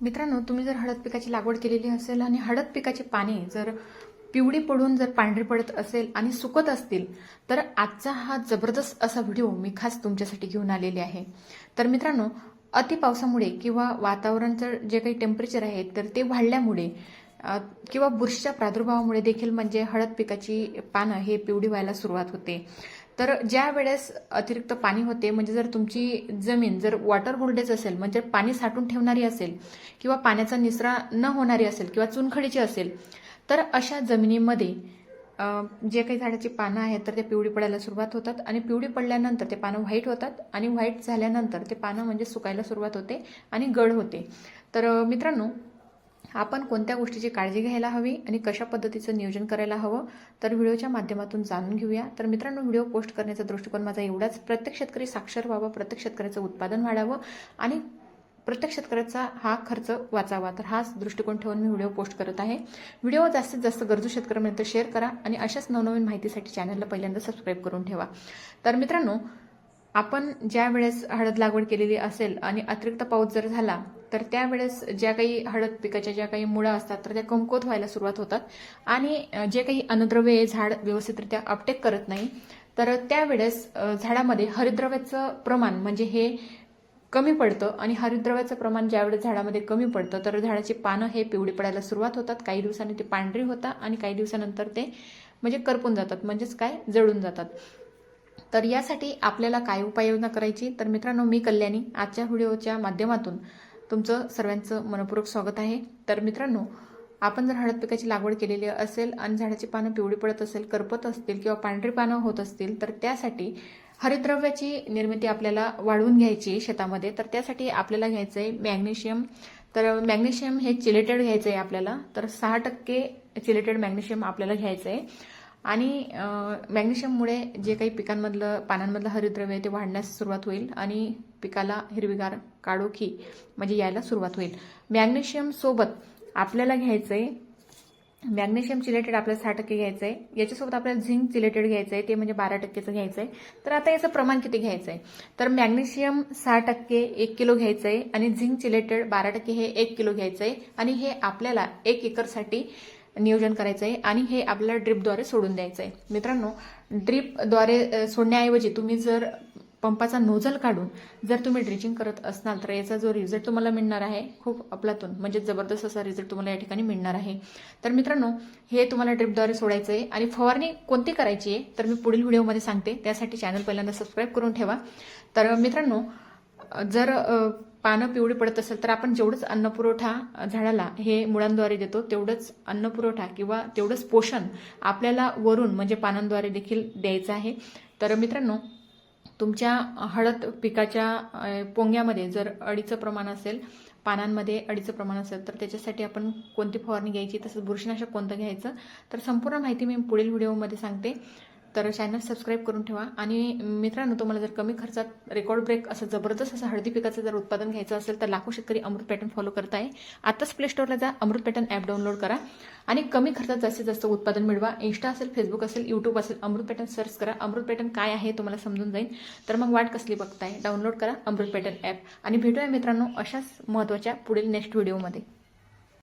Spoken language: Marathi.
मित्रांनो तुम्ही जर हळद पिकाची लागवड केलेली असेल आणि हळद पिकाची पाने जर पिवळी पडून जर पांढरी पडत असेल आणि सुकत असतील तर आजचा हा जबरदस्त असा व्हिडिओ मी खास तुमच्यासाठी घेऊन आलेले आहे. तर मित्रांनो अति पावसामुळे किंवा वातावरणाचं जे काही टेम्परेचर आहे तर ते वाढल्यामुळे किंवा बुरशीच्या प्रादुर्भावामुळे देखील म्हणजे हळद पिकाची पानं हे पिवळी व्हायला सुरुवात होते. तर ज्या वेळेस अतिरिक्त पाणी होते म्हणजे जर तुमची जमीन जर वॉटर होल्डेज असेल म्हणजे पाणी साठून ठेवणारी असेल किंवा पाण्याचा निचरा न होणारी असेल किंवा चुनखडीची असेल तर अशा जमिनीमध्ये जे काही झाडाची पानं आहेत तर ते पिवळी पडायला सुरुवात होतात आणि पिवळी पडल्यानंतर ते पानं व्हाईट होतात आणि व्हाईट झाल्यानंतर ते पानं म्हणजे सुकायला सुरुवात होते आणि गळ होते. तर मित्रांनो आपण कोणत्या गोष्टीची काळजी घ्यायला हवी आणि कशा पद्धतीचं नियोजन करायला हवं तर व्हिडिओच्या माध्यमातून जाणून घेऊया. तर मित्रांनो व्हिडिओ पोस्ट करण्याचा दृष्टिकोन माझा एवढाच. प्रत्येक शेतकरी साक्षर व्हावा प्रत्येक शेतकऱ्याचं उत्पादन वाढावं आणि प्रत्येक शेतकऱ्याचा हा खर्च वाचावा. तर हाच दृष्टिकोन ठेवून मी व्हिडिओ पोस्ट करत आहे. व्हिडिओ जास्तीत जास्त गरजू शेतकऱ्यांपर्यंत शेअर करा आणि अशाच नवनवीन माहितीसाठी चॅनलला पहिल्यांदा सबस्क्राईब करून ठेवा. तर मित्रांनो आपण ज्या वेळेस हळद लागवड केलेली असेल आणि अतिरिक्त पाऊस जर झाला तर त्यावेळेस ज्या काही हळद पिकाच्या ज्या काही मुळा असतात तर त्या कमकुवत व्हायला सुरुवात होतात. आणि जे काही अन्नद्रव्य हे झाड व्यवस्थितरित्या अपटेक करत नाही तर त्यावेळेस झाडामध्ये हरिद्रव्याचं प्रमाण म्हणजे हे कमी पडतं आणि हरिद्रव्याचं प्रमाण ज्यावेळेस झाडामध्ये कमी पडतं तर झाडाची पानं हे पिवळी पडायला सुरुवात होतात. काही दिवसांनी ते पांढरी होतात आणि काही दिवसानंतर ते म्हणजे करपून जातात म्हणजेच काय? जळून जातात. तर यासाठी आपल्याला काय उपाययोजना करायची? तर मित्रांनो मी कल्याणी. आजच्या व्हिडिओच्या माध्यमातून तुमचं सर्वांचं मनपूर्वक स्वागत आहे. तर मित्रांनो आपण जर हळद पिकाची लागवड केलेली असेल आणि झाडाची पानं पिवळी पडत असेल करपत असतील किंवा पांढरी पानं होत असतील तर त्यासाठी हरितद्रव्याची निर्मिती आपल्याला वाढवून घ्यायची शेतामध्ये. तर त्यासाठी आपल्याला घ्यायचं आहे मॅग्नेशियम. तर मॅग्नेशियम हे चिलेटेड घ्यायचं आहे आपल्याला. तर सहा टक्के चिलेटेड मॅग्नेशियम आपल्याला घ्यायचं आहे. आणि मॅग्नेशियममुळे जे काही पिकांमधलं पानांमधलं हरिद्रव्य आहे ते वाढण्यास सुरुवात होईल आणि पिकाला हिरवीगार काळोखी म्हणजे यायला सुरुवात होईल. मॅग्नेशियमसोबत आपल्याला घ्यायचं आहे मॅग्नेशियम चिलेटेड आपल्याला सहा टक्के घ्यायचं आहे याच्यासोबत आपल्याला झिंक चिलेटेड घ्यायचं आहे ते म्हणजे बारा टक्केचं घ्यायचं आहे तर आता याचं प्रमाण किती घ्यायचं आहे तर मॅग्नेशियम सहा टक्के एक किलो घ्यायचं आहे आणि झिंक चिलेटेड बारा टक्के हे एक किलो घ्यायचं आहे आणि हे आपल्याला एक एकरसाठी नियोजन करायचं आहे आणि हे आपल्याला ड्रिपद्वारे सोडून द्यायचं आहे मित्रांनो ड्रिपद्वारे सोडण्याऐवजी तुम्ही जर पंपाचा नोझल काढून जर तुम्ही ड्रिचिंग करत असणार तर याचा जो रिझल्ट तुम्हाला मिळणार आहे खूप अफलातून म्हणजे जबरदस्त असा रिझल्ट तुम्हाला या ठिकाणी मिळणार आहे. तर मित्रांनो हे तुम्हाला ड्रिपद्वारे सोडायचं आहे आणि फवारणी कोणती करायची आहे तर मी पुढील व्हिडिओमध्ये सांगते. त्यासाठी चॅनल पहिल्यांदा सबस्क्राईब करून ठेवा. तर मित्रांनो जर पानं पिवळी पडत असेल तर आपण जेवढंच अन्नपुरवठा झाडाला हे मुळांद्वारे देतो तेवढंच अन्नपुरवठा किंवा तेवढंच पोषण आपल्याला वरून म्हणजे पानांद्वारे देखील द्यायचं आहे. तर मित्रांनो तुमच्या हळद पिकाच्या पोंग्यामध्ये जर अडीचं प्रमाण असेल पानांमध्ये अडीचं प्रमाण असेल तर त्याच्यासाठी आपण कोणती फवारणी घ्यायची? तसंच बुरशीनाशक कोणतं घ्यायचं? तर संपूर्ण माहिती मी पुढील व्हिडिओमध्ये सांगते. तर चॅनल सबस्क्राईब करून ठेवा. आणि मित्रांनो तुम्हाला जर कमी खर्चात रेकॉर्ड ब्रेक असं जबरदस्त असं हळदी पिकाचं जर उत्पादन घ्यायचं असेल तर लाखो शेतकरी अमृत पॅटर्न फॉलो करत आहे आताच प्ले स्टोअरला जा अमृत पॅटर्न ॲप डाउनलोड करा. आणि कमी खर्चात जास्तीत जास्त उत्पादन मिळवा. इंस्टा असेल फेसबुक असेल यूट्यूब असेल अमृत पॅटर्न सर्च करा. अमृत पॅटर्न काय आहे तुम्हाला समजून जाईल. तर मग वाट कसली बघताय? डाउनलोड करा अमृत पॅटर्न ॲप आणि भेटूया मित्रांनो अशाच महत्त्वाच्या पुढील नेक्स्ट व्हिडिओमध्ये